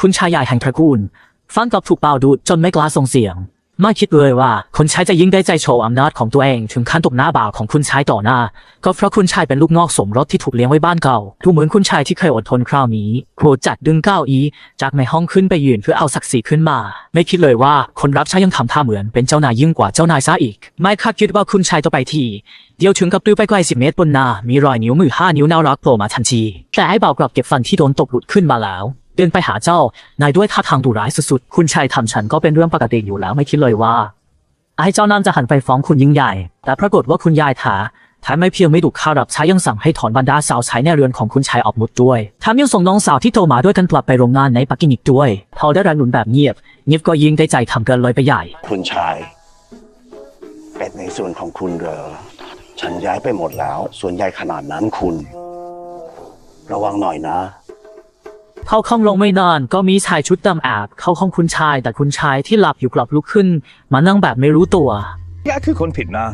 คุณชายใหญ่แห่งตระกูล ฟังกับถูกเป่าดูดจนไม่กล้าส่งเสียง ไม่คิดเลยว่าคุณชายจะยิ่งได้ใจโชว์อำนาจของตัวเองถึงขั้นตบหน้าบ่าวของคุณชายต่อหน้า ก็เพราะคุณชายเป็นลูกนอกสมรสที่ถูกเลี้ยงไว้บ้านเก่า ดูเหมือนคุณชายที่เคยอดทนคราวนี้โกรธจัดดึงเก้าอี้จากในห้องขึ้นไปยืนเพื่อเอาศักดิ์ศรีขึ้นมา ไม่คิดเลยว่าคนรับใช้ยังทำท่าเหมือนเป็นเจ้านายยิ่งกว่าเจ้านายซะอีก ไม่คาดคิดว่าคุณชายจะไปทีเดียวถึงกับปลิวไปไกลสิบเมตรบนหน้ามีรอยนิ้วมือห้านิ้วน่ารักโผล่มาทันทีแต่ไอ้บ่าวกลับเก็บฟันที่โดนตบหลุดขึ้นมาแล้ว เดินไปหาเจ้านายด้วยท่าทางดุร้ายสุดๆ คุณชายทำฉันก็เป็นเรื่องปกติอยู่แล้วไม่คิดเลยว่าไอ้เจ้านั่นจะหันไปฟ้องคุณยิ่งใหญ่ แต่ปรากฏว่าคุณยายถาแถมไม่เพียงไม่ดุข้ารับใช้ยังสั่งให้ถอนบรรดาสาวใช้ในเรือนของคุณชายออกหมดด้วยแถมยังส่งน้องสาวที่โตมาด้วยกันกลับไปโรงงานในปักกิ่งอีกด้วย พอได้แรงหนุนแบบเงียบเงียบก็ยิ่งได้ใจทำเกินเลยไปใหญ่ คุณชาย เป็ดในส่วนของคุณเหรอฉันย้ายไปหมดแล้ว ส่วนใหญ่ขนาดนั้นคุณ ระวังหน่อยนะ เข้าห้องลงไม่นานก็มีชายชุดดำแอบเข้าห้องคุณชาย แต่คุณชายที่หลับอยู่กลับลุกขึ้น มานั่งแบบไม่รู้ตัว แกคือคนผิดนะ